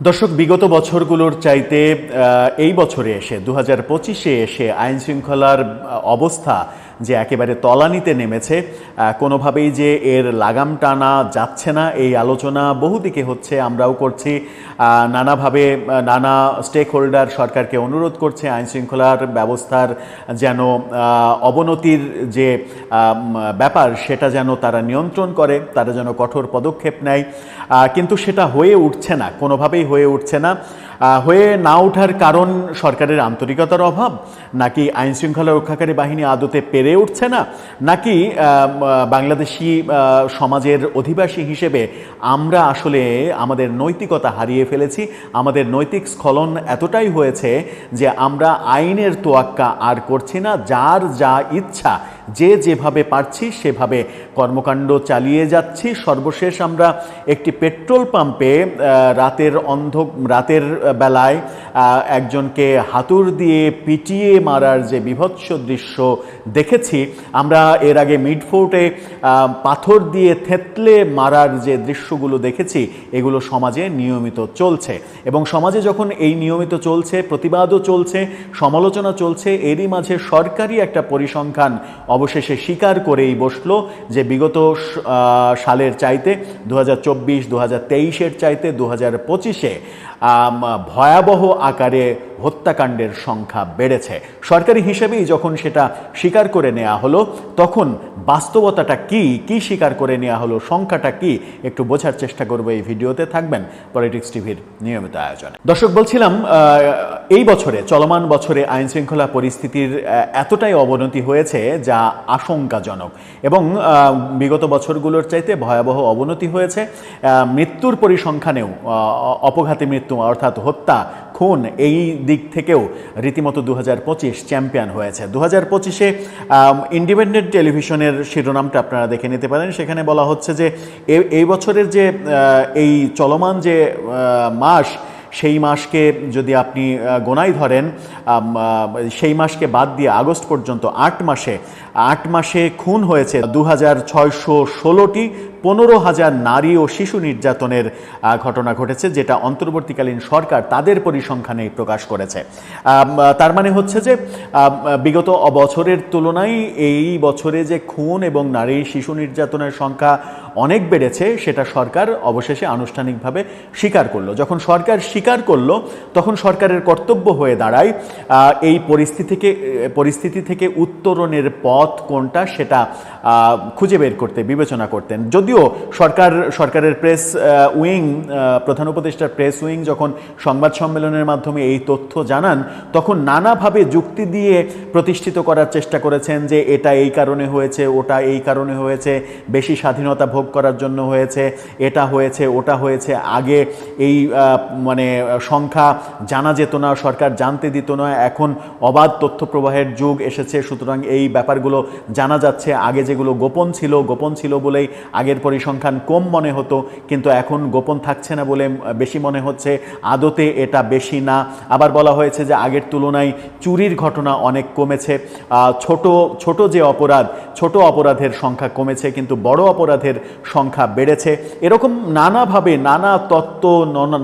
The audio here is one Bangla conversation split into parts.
দর্শক বিগত বছরগুলোর চাইতে এই বছরে এসে দু হাজার পঁচিশে এসে আইনশৃঙ্খলার অবস্থা যে একেবারে তলানিতে নেমেছে কোনোভাবেই যে এর লাগাম টানা যাচ্ছে না এই আলোচনা। বহুদিকে হচ্ছে আমরাও করছি নানাভাবে নানা স্টেক হোল্ডার সরকারকে অনুরোধ করছে, আইন শৃঙ্খলার ব্যবস্থার যেন অবনতির যে ব্যাপার, সেটা যেন তারা নিয়ন্ত্রণ করে, তারা যেন কঠোর পদক্ষেপ নেয়। কিন্তু সেটা হয়ে উঠছে না, কোনোভাবেই হয়ে উঠছে না। হয়ে না ওঠার কারণ সরকারের আন্তরিকতার অভাব, নাকি আইন শৃঙ্খলা রক্ষাকারী বাহিনী আদতে পেরে উঠছে না, নাকি বাংলাদেশি সমাজের অধিবাসী হিসেবে আমরা আসলে আমাদের নৈতিকতা হারিয়ে ফেলেছি, আমাদের নৈতিক স্খলন এতটাই হয়েছে যে আমরা আইনের তোয়াক্কা আর করছি না, যার যা ইচ্ছা যে যেভাবে পারছি সেভাবে কর্মকাণ্ড চালিয়ে যাচ্ছি। সর্বশেষ আমরা একটি পেট্রোল পাম্পে রাতের অন্ধ, রাতের বেলায় একজনকে হাতুর দিয়ে পিটিয়ে মারার যে বিভৎস দৃশ্য দেখেছি। আমরা এর আগে মিডফোর্টে পাথর দিয়ে থেতলে মারার যে দৃশ্যগুলো দেখেছি, এগুলো সমাজে নিয়মিত চলছে। এবং সমাজে যখন এই নিয়মিত চলছে, প্রতিবাদও চলছে, সমালোচনা চলছে, এরই মাঝে সরকারি একটা পরিসংখ্যান অবশেষে স্বীকার করেই বসল যে বিগত সালের চাইতে দু হাজার চব্বিশ তেইশের চাইতে দু হাজার পঁচিশে ভয়াবহ আকারে হত্যাকাণ্ডের সংখ্যা বেড়েছে। সরকারি হিসেবেই যখন সেটা স্বীকার করে নেওয়া হলো, তখন বাস্তবতাটা কি কি স্বীকার করে নেওয়া হলো, সংখ্যাটা কি, একটু বোঝার চেষ্টা করব এই ভিডিওতে। থাকবেন পলিটিক্স টিভির নিয়মিত আয়োজনে। দর্শক, বলছিলাম এই বছরে, চলমান বছরে আইন শৃঙ্খলা পরিস্থিতির এতটাই অবনতি হয়েছে যা আশঙ্কাজনক। এবং বিগত বছরগুলোর চাইতে ভয়াবহ অবনতি হয়েছে। মৃত্যুর পরিসংখ্যানেও অপঘাতী মৃত্যু অর্থাৎ হত্যা, খুন এই দিক থেকেও রীতিমতো দু হাজার পঁচিশ চ্যাম্পিয়ন হয়েছে। দু হাজার পঁচিশে ইন্ডিপেন্ডেন্ট টেলিভিশনের শিরোনামটা আপনারা দেখে নিতে পারেন। সেখানে বলা হচ্ছে যে এই বছরের যে এই চলমান যে মাস সেই মাসকে যদি আপনি গোনাই ধরেন সেই মাসকে বাদ দিয়ে আগস্ট পর্যন্ত আট মাসে আট মাসে খুন হয়েছে দু হাজার ছয়শো ষোলোটি পনেরো হাজার নারী ও শিশু নির্যাতনের ঘটনা ঘটেছে যেটা অন্তর্বর্তীকালীন সরকার তাদের পরিসংখ্যানে প্রকাশ করেছে। তার মানে হচ্ছে যে বিগত বছরের তুলনায় এই বছরে যে খুন এবং নারী শিশু নির্যাতনের সংখ্যা অনেক বেড়েছে, সেটা সরকার অবশেষে আনুষ্ঠানিকভাবে স্বীকার করল। যখন সরকার স্বীকার করল, তখন সরকারের কর্তব্য হয়ে দাঁড়ায় এই পরিস্থিতি থেকে পরিস্থিতি থেকে উত্তরণের পথ কোনটা সেটা খুঁজে বের করতে, বিবেচনা করতেন। যদিও সরকার, সরকারের প্রেস উইং প্রধান উপদেষ্টার প্রেস উইং যখন সংবাদ সম্মেলনের মাধ্যমে এই তথ্য জানান, তখন নানাভাবে যুক্তি দিয়ে প্রতিষ্ঠিত করার চেষ্টা করেছেন যে এটা এই কারণে হয়েছে, ওটা এই কারণে হয়েছে, বেশি স্বাধীনতা ভোগ করার জন্য হয়েছে, এটা হয়েছে, ওটা হয়েছে। আগে এই মানে সংখ্যা জানা যেত না, সরকার জানতে দিত না, এখন অবাধ তথ্য প্রবাহের যুগ এসেছে, সুতরাং এই ব্যাপারগুলো জানা যাচ্ছে। আগে যেগুলো গোপন ছিল গোপন ছিল বলেই আগের পরিসংখ্যান কম মনে হতো, কিন্তু এখন গোপন থাকছে না বলে বেশি মনে হচ্ছে। আদতে এটা বেশি না। আবার বলা হয়েছে যে আগের তুলনায় চুরির ঘটনা অনেক কমেছে। ছোট ছোট যে অপরাধ, ছোট অপরাধের সংখ্যা কমেছে, কিন্তু বড় অপরাধের সংখ্যা বেড়েছে। এরকম নানাভাবে নানা তত্ত্ব,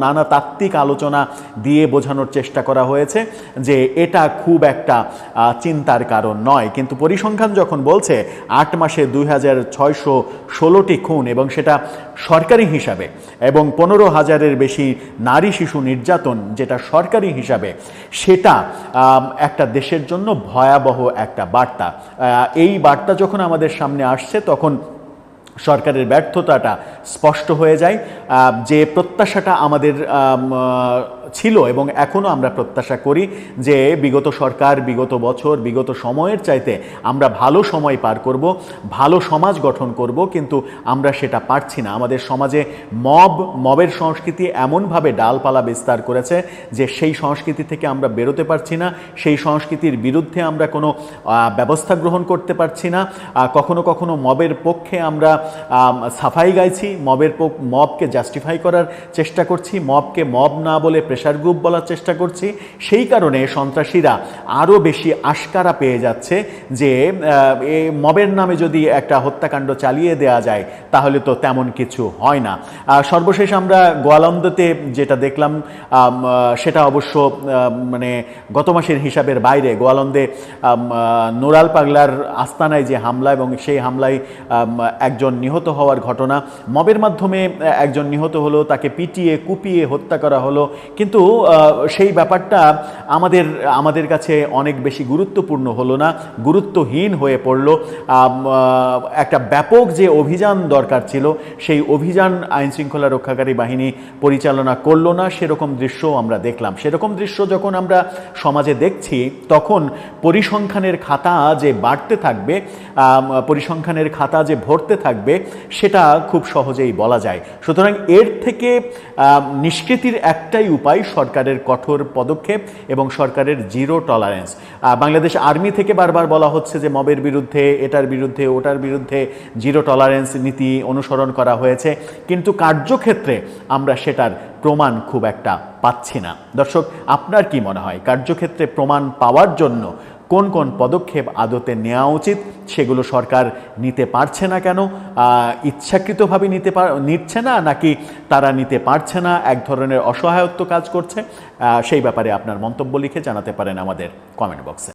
নানা তাত্ত্বিক আলোচনা দিয়ে বোঝানোর চেষ্টা করা হয়েছে যে এটা খুব একটা চিন্তার কারণ নয়। কিন্তু পরিসংখ্যান যখন বলছে, আট মাসে দুই হাজার ছয়শো ষোলোটি খুন এবং সেটা সরকারি হিসাবে এবং পনেরো হাজারের বেশি নারী শিশু নির্যাতন যেটা সরকারি হিসাবে, সেটা একটা দেশের জন্য ভয়াবহ একটা বার্তা। এই বার্তা যখন আমাদের সামনে আসছে তখন সরকারের ব্যর্থতাটা স্পষ্ট হয়ে যায়। যে প্রত্যাশাটা আমাদের ছিল এবং এখনও আমরা প্রত্যাশা করি যে বিগত সরকার, বিগত বছর, বিগত সময়ের চাইতে আমরা ভালো সময় পার করব, ভালো সমাজ গঠন করব, কিন্তু আমরা সেটা পারছি না। আমাদের সমাজে মব, মবের সংস্কৃতি এমনভাবে ডালপালা বিস্তার করেছে যে সেই সংস্কৃতি থেকে আমরা বেরোতে পারছি না, সেই সংস্কৃতির বিরুদ্ধে আমরা কোনো ব্যবস্থা গ্রহণ করতে পারছি না। কখনো কখনো মবের পক্ষে আমরা সাফাই গাইছি, মবের মবকে জাস্টিফাই করার চেষ্টা করছি, মবকে মব না বলে প্রেশার প্রেশার গ্রুপ বলার চেষ্টা করছি। সেই কারণে সন্ত্রাসীরা আরও বেশি আশকারা পেয়ে যাচ্ছে যে মবের নামে যদি একটা হত্যাকাণ্ড চালিয়ে দেওয়া যায়, তাহলে তো তেমন কিছু হয় না। সর্বশেষ আমরা গোয়ালন্দতে যেটা দেখলাম সেটা অবশ্য মানে গত মাসের হিসাবের বাইরে। গোয়ালন্দে নোরাল পাগলার আস্তানায় যে হামলা এবং সেই হামলায় একজন নিহত হওয়ার ঘটনা। মবের মাধ্যমে একজন নিহত হলো, তাকে পিটিয়ে, কুপিয়ে হত্যা করা হলো। কিন্তু আহ, সেই ব্যাপারটা আমাদের আমাদের কাছে অনেক বেশি গুরুত্বপূর্ণ হলো না গুরুত্বহীন হয়ে পড়ল। একটা ব্যাপক যে অভিযান দরকার ছিল সেই অভিযান আইন শৃঙ্খলা রক্ষাকারী বাহিনী পরিচালনা করল না সেরকম দৃশ্য আমরা দেখলাম। সেরকম দৃশ্য যখন আমরা সমাজে দেখছি তখন পরিসংখ্যানের খাতা যে বাড়তে থাকবে পরিসংখ্যানের খাতা যে ভরতে থাকবে সেটা খুব সহজেই বলা যায়। সুতরাং এর থেকে নিষ্কৃতির একটাই উপায় সরকারের কঠোর পদক্ষেপ এবং সরকারের জিরো টলারেন্স। বাংলাদেশ আর্মি থেকে বারবার বলা হচ্ছে যে মবের বিরুদ্ধে, এটার বিরুদ্ধে, ওটার বিরুদ্ধে জিরো টলারেন্স নীতি অনুসরণ করা হয়েছে। কিন্তু কার্যক্ষেত্রে আমরা সেটার প্রমাণ খুব একটা পাচ্ছি না। দর্শক, আপনার কি মনে হয়? কার্যক্ষেত্রে প্রমাণ পাওয়ার জন্য কোন কোন পদক্ষেপ আদতে নেওয়া উচিত সেগুলো সরকার নিতে পারছে না কেন? ইচ্ছাকৃতভাবে নিতে নিচ্ছে না নাকি তারা নিতে পারছে না? এক ধরনের অসহায়ত্ব কাজ করছে। সেই ব্যাপারে আপনার মন্তব্য লিখে জানাতে পারেন আমাদের কমেন্ট বক্সে।